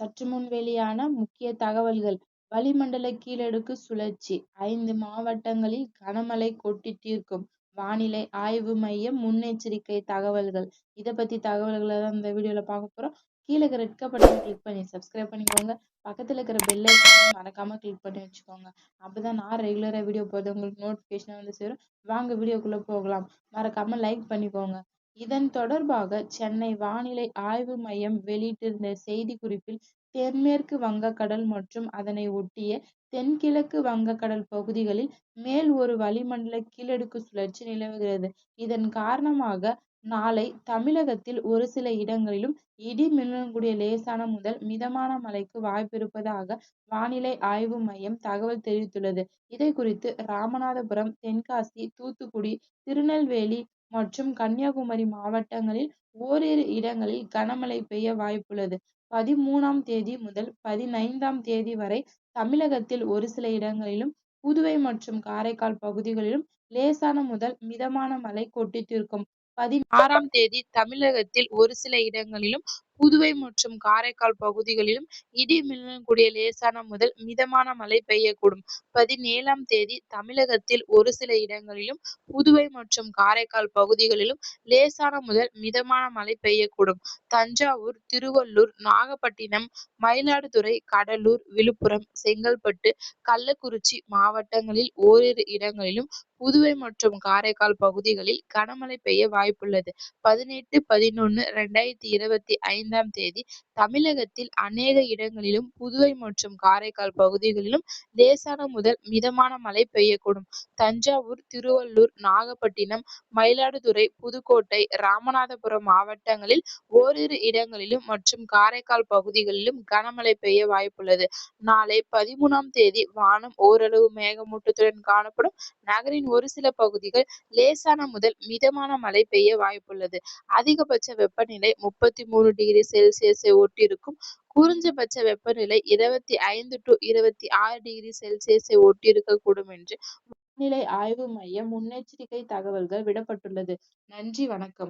சற்று முன் வெளியான முக்கிய தகவல்கள். வளிமண்டல கீழடுக்கு சுழற்சி. ஐந்து மாவட்டங்களில் கனமழை கொட்டி தீர்க்கும் வானிலை ஆய்வு மையம் முன்னெச்சரிக்கை தகவல்கள். இதை பத்தி தகவல்களை தான் இந்த வீடியோல பார்க்க போறோம். கீழே இருக்கிற ரெட் பட்டன் கிளிக் பண்ணி சப்ஸ்கிரைப் பண்ணிக்கோங்க. பக்கத்துல இருக்கிற பெல் ஐக்கானை மறக்காம கிளிக் பண்ணி வச்சுக்கோங்க. அப்பதான் நான் ரெகுலரா வீடியோ போடுறது உங்களுக்கு நோட்டிபிகேஷன் வந்து சேரும். வாங்க வீடியோக்குள்ள போகலாம். மறக்காம லைக் பண்ணிக்கோங்க. இதன் தொடர்பாக சென்னை வானிலை ஆய்வு மையம் வெளியிட்டிருந்த செய்திக்குறிப்பில் தென்மேற்கு வங்கக்கடல் மற்றும் அதனை ஒட்டிய தென்கிழக்கு வங்கக்கடல் பகுதிகளில் மேல் ஒரு வளிமண்டல கீழடுக்கு சுழற்சி நிலவுகிறது. இதன் காரணமாக நாளை தமிழகத்தில் ஒரு சில இடங்களிலும் இடி மின்னலுடன் கூடிய லேசான முதல் மிதமான மழைக்கு வாய்ப்பு இருப்பதாக வானிலை ஆய்வு மையம் தகவல் தெரிவித்துள்ளது. இதை குறித்து ராமநாதபுரம் தென்காசி தூத்துக்குடி திருநெல்வேலி மற்றும் கன்னியாகுமரி மாவட்டங்களில் ஓரிரு இடங்களில் கனமழை பெய்ய வாய்ப்புள்ளது. பதிமூணாம் தேதி முதல் பதினைந்தாம் தேதி வரை தமிழகத்தில் ஒரு சில இடங்களிலும் புதுவை மற்றும் காரைக்கால் பகுதிகளிலும் லேசான முதல் மிதமான மழை கொட்டித்தீர்க்கும் பதினாறாம் தேதி தமிழகத்தில் ஒரு சில இடங்களிலும் புதுவை மற்றும் காரைக்கால் பகுதிகளிலும் இடி மின்னலுடன் கூடிய லேசான முதல் மிதமான மழை பெய்யக்கூடும். பதினேழாம் தேதி தமிழகத்தில் ஒரு சில இடங்களிலும் புதுவை மற்றும் காரைக்கால் பகுதிகளிலும் லேசான முதல் மிதமான மழை பெய்யக்கூடும். தஞ்சாவூர் திருவள்ளூர் நாகப்பட்டினம் மயிலாடுதுறை கடலூர் விழுப்புரம் செங்கல்பட்டு கள்ளக்குறிச்சி மாவட்டங்களில் ஓரிரு இடங்களிலும் புதுவை மற்றும் காரைக்கால் பகுதிகளில் கனமழை பெய்ய வாய்ப்புள்ளது. பதினெட்டு பதினொன்னு ரெண்டாயிரத்தி இருபத்தி ஐந்தாம் தேதி தமிழகத்தில் அநேக இடங்களிலும் புதுவை மற்றும் காரைக்கால் பகுதிகளிலும் லேசான முதல் மிதமான மழை பெய்யக்கூடும். தஞ்சாவூர் திருவள்ளூர் நாகப்பட்டினம் மயிலாடுதுறை புதுக்கோட்டை ராமநாதபுரம் மாவட்டங்களில் ஓரிரு இடங்களிலும் மற்றும் காரைக்கால் பகுதிகளிலும் கனமழை பெய்ய வாய்ப்புள்ளது. நாளை பதிமூணாம் தேதி வானம் ஓரளவு மேகமூட்டத்துடன் காணப்படும். நகரின் ஒரு சில பகுதிகள் லேசான முதல் மிதமான மழை பெய்ய வாய்ப்புள்ளது. அதிகபட்ச வெப்பநிலை முப்பத்தி மூணு டிகிரி செல்சியஸை ஒட்டியிருக்கும். குறிஞ்சபட்ச வெப்பநிலை இருபத்தி ஐந்து டு இருபத்தி ஆறு டிகிரி செல்சியஸை ஒட்டியிருக்கக்கூடும் என்று வானிலை ஆய்வு மையம் முன்னெச்சரிக்கை தகவல்கள் விடப்பட்டுள்ளது. நன்றி வணக்கம்.